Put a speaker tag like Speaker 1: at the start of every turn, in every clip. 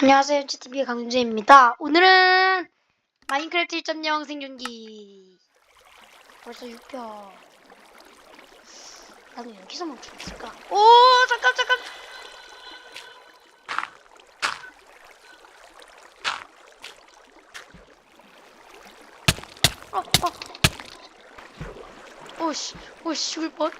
Speaker 1: 안녕하세요. GTV의 강준재입니다. 오늘은 마인크래프트 1.0 생존기 벌써 6편 나도 여기서 멈출 수 있을까? 오 잠깐 잠깐 어, 어. 오씨 오씨 죽을 뻔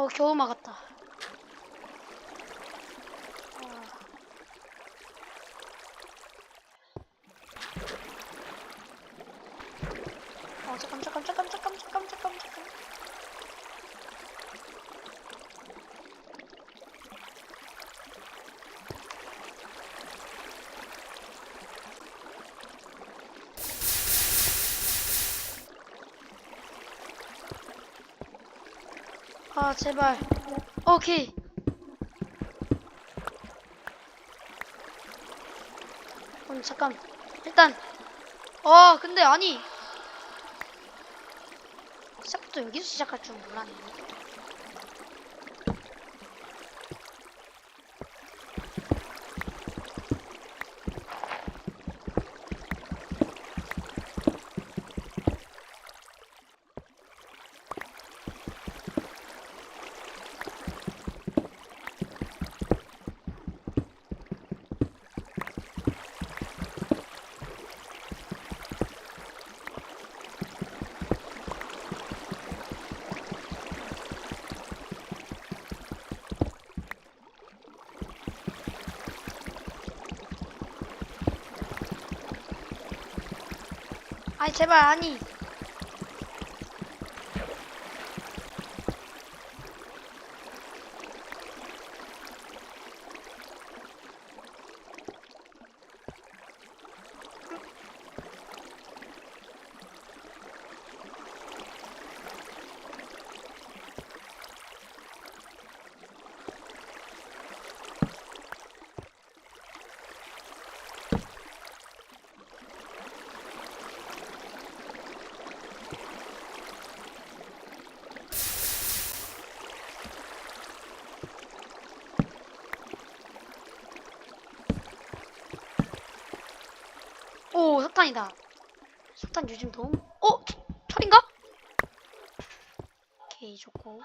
Speaker 1: 어 겨우 막았다. 아. 어 잠깐 잠깐 잠깐 잠깐 잠깐 잠깐 잠깐. 아 제발. 오케이. 음, 잠깐. 일단. 어, 근데 아니. 시작부터 여기서 시작할 줄 몰랐네. 아니, 제발, 아니. 오, 석탄이다. 석탄 요즘 너무, 어? 철- 철인가? 오케이, 좋고.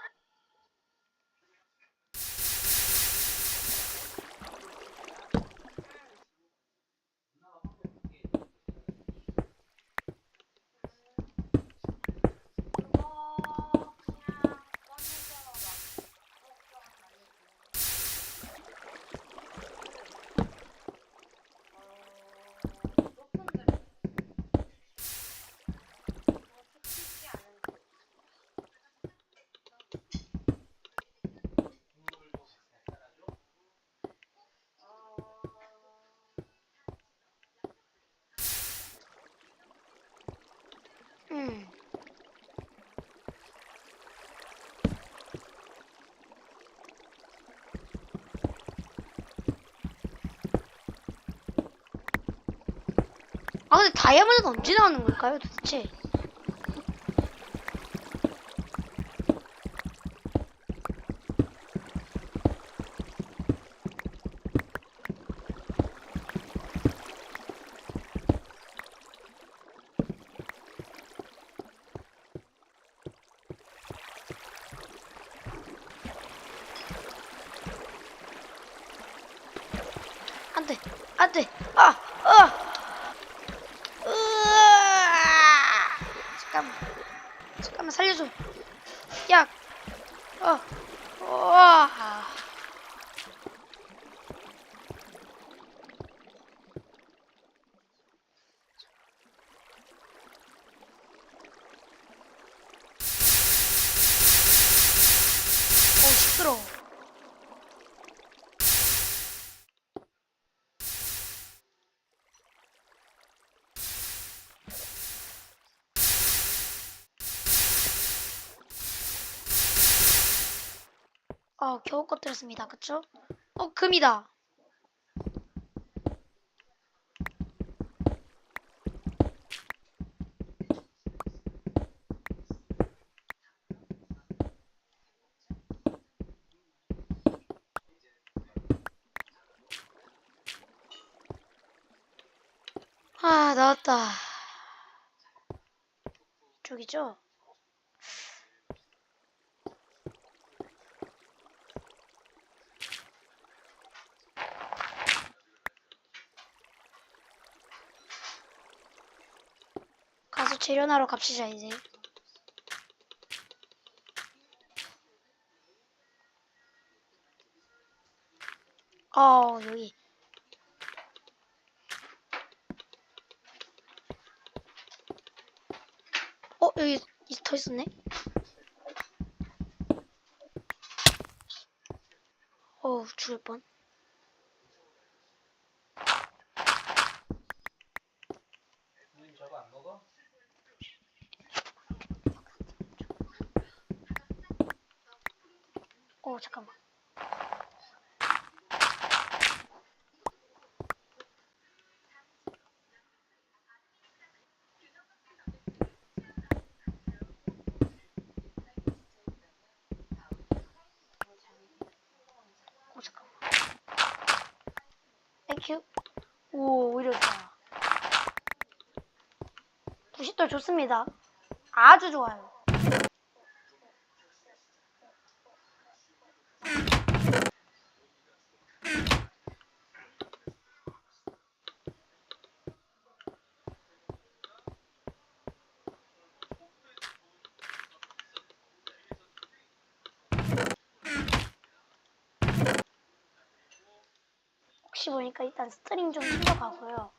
Speaker 1: 음. 아 근데 다이아몬드는 언제 나오는 걸까요 도대체? 안돼 안돼 아 아. 으아! 잠깐만 잠깐만 살려줘 야 어. 와. 아, 어, 겨우 꺼뜨렸습니다. 그쵸? 어, 금이다. 아, 나왔다. 이쪽이죠? 가서 재련하러 갑시다, 이제. 어, 여기. 어, 여기 이- 더 있었네? 어우, 죽을 뻔.
Speaker 2: 님 저거 안 먹어?
Speaker 1: 어, 잠깐만. 어, 잠깐만. 땡큐. 오, 오히려 좋아. 90돌 좋습니다. 아주 좋아요. 보니까 일단 스트링 좀 챙겨가고요.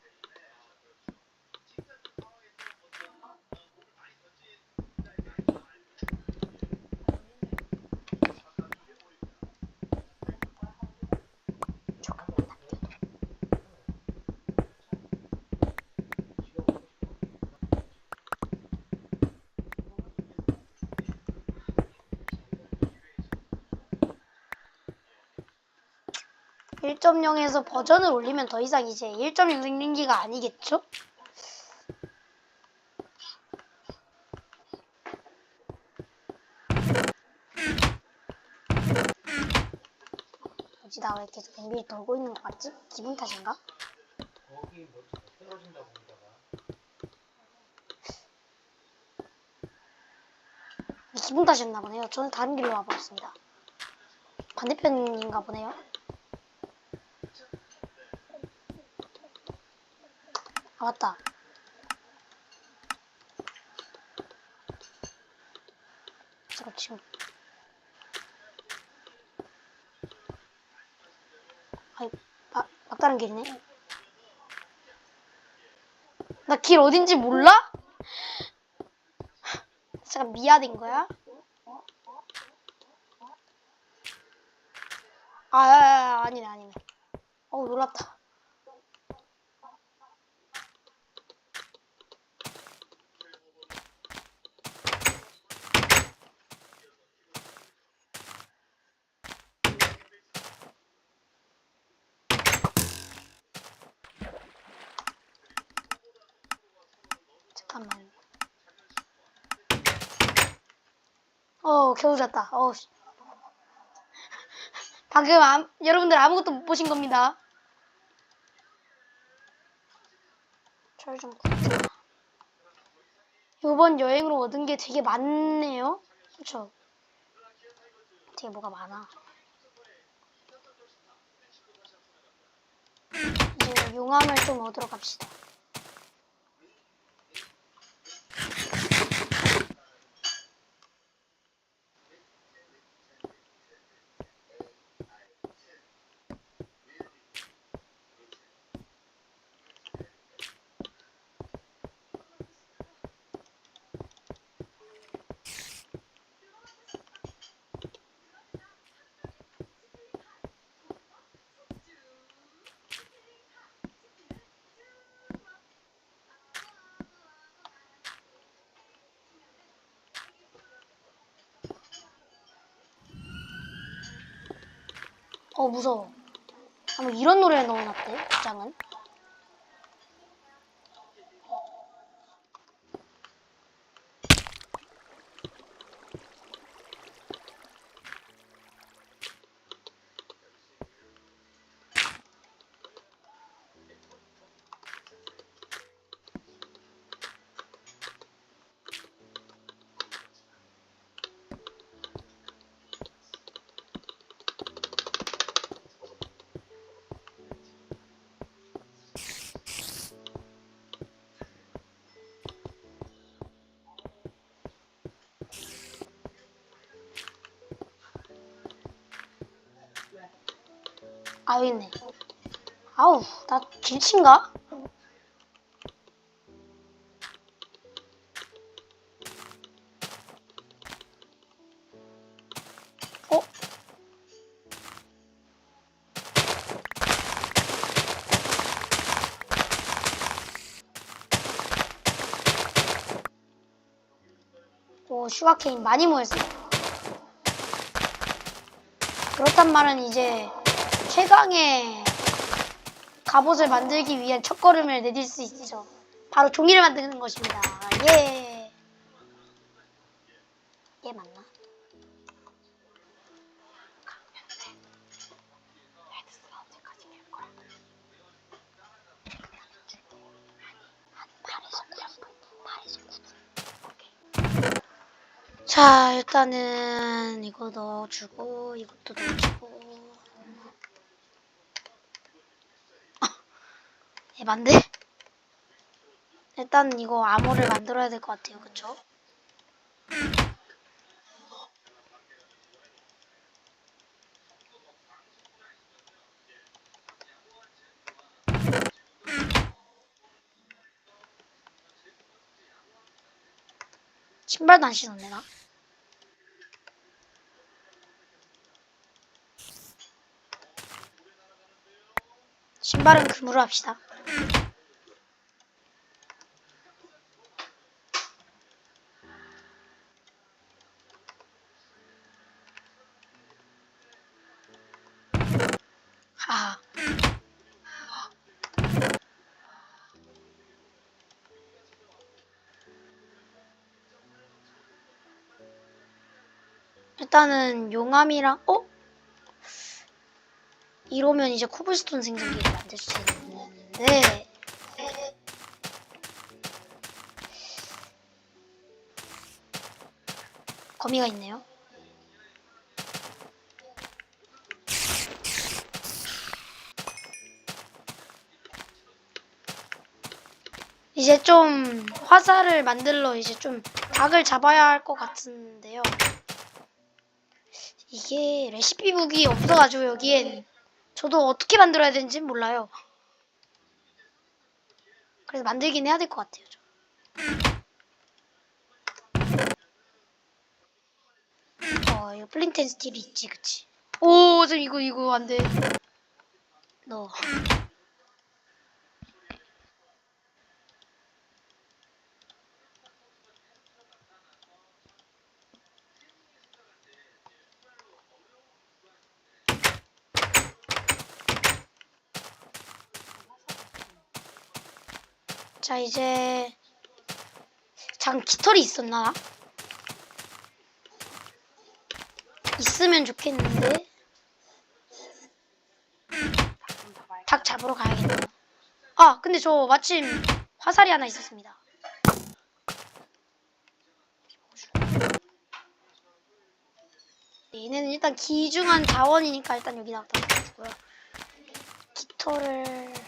Speaker 1: 1.0에서 버전을 올리면 더 이상 이제 1.0 생긴기가 아니겠죠? 뭐지 나 왜 계속 냄비를 돌고 있는 것 같지? 기분 탓인가? 기분 탓이었나 보네요. 저는 다른 길로 와버렸습니다. 반대편인가 보네요. 아 맞다. 잠깐 지금 아이 막, 막다른 길이네. 나 길 어딘지 몰라? 잠깐 미아된 거야? 아, 아, 아, 아니네, 아니네. 어우, 놀랐다. 잠깐만. 어, 겨우 잤다. 어, 씨. 방금 암- 여러분들 아무것도 못 보신 겁니다. 철좀. 이번 여행으로 얻은 게 되게 많네요. 그렇죠? 되게 뭐가 많아. 이제 용암을 좀 얻으러 갑시다. 어 무서워. 아, 뭐 이런 노래를 넣어놨대 짱은. 아 있네. 아우 나 길친가? 어? 오 슈가케인 많이 모였어요. 그렇단 말은 이제 최강의 갑옷을 만들기 위한 첫걸음을 내딜 수 있죠. 바로 종이를 만드는 것입니다. 예. 예 맞나? 자, 일단은 이거 넣어주고 이것도 넣어주고 반데? 일단 이거 암호를 만들어야 될 것 같아요, 그쵸? 신발도 안 신었네, 나. 신발은 금으로 합시다. 일단은 용암이랑 어? 이러면 이제 코블스톤 생성기를 만들 수 있는데 거미가 있네요. 이제 좀 화살을 만들러 이제 좀 닭을 잡아야 할 것 같은데요. 이게 레시피북이 없어가지고 여기엔 저도 어떻게 만들어야 되는지 몰라요. 그래서 만들긴 해야 될 것 같아요. 저. 어, 이거 플린텐 스틸이 있지, 그치? 오, 저 이거 이거 안 돼. 너. 자, 이제 잠깐 깃털이 있었나? 있으면 좋겠는데 닭 잡으러 가야겠네요. 아, 근데 저 마침 화살이 하나 있었습니다. 얘네는 일단 귀중한 자원이니까 일단 여기다 갖다 놓고요. 깃털을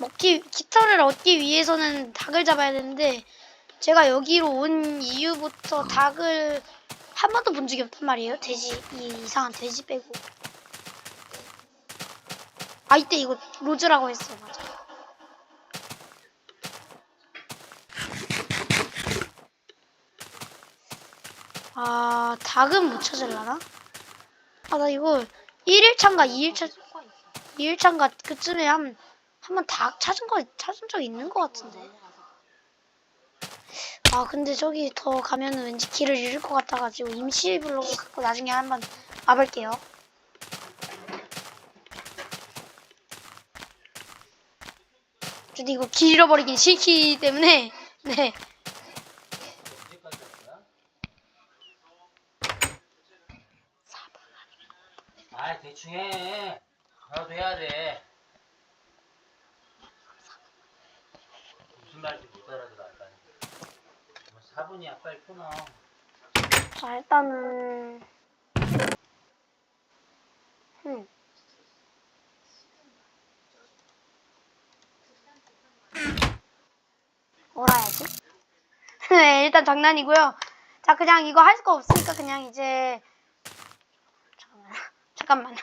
Speaker 1: 먹기 깃털을 얻기 위해서는 닭을 잡아야 되는데 제가 여기로 온 이후부터 닭을 한 번도 본 적이 없단 말이에요. 돼지 이 이상한 돼지 빼고. 아 이때 이거 로즈라고 했어 맞아. 아 닭은 못 찾을라나? 아 나 이거 1일차인가 2일차 2일차인가 그쯤에 한 한번 닭 찾은 거 찾은 적 있는 것 같은데. 아 근데 저기 더 가면은 왠지 길을 잃을 것 같아가지고 임시 블록을 갖고 나중에 한번 와볼게요. 저도 이거 길 잃어버리긴 싫기 때문에 네.
Speaker 2: 아 대충 해. 나도 해야 돼. 아,
Speaker 1: 일단은 음. 뭐라야지? 네, 일단 장난이고요. 자, 그냥 이거 할 수가 없으니까 그냥 이제 잠깐만. 잠깐만.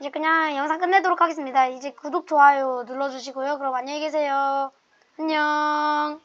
Speaker 1: 이제 그냥 영상 끝내도록 하겠습니다. 이제 구독, 좋아요 눌러주시고요. 그럼 안녕히 계세요. 안녕.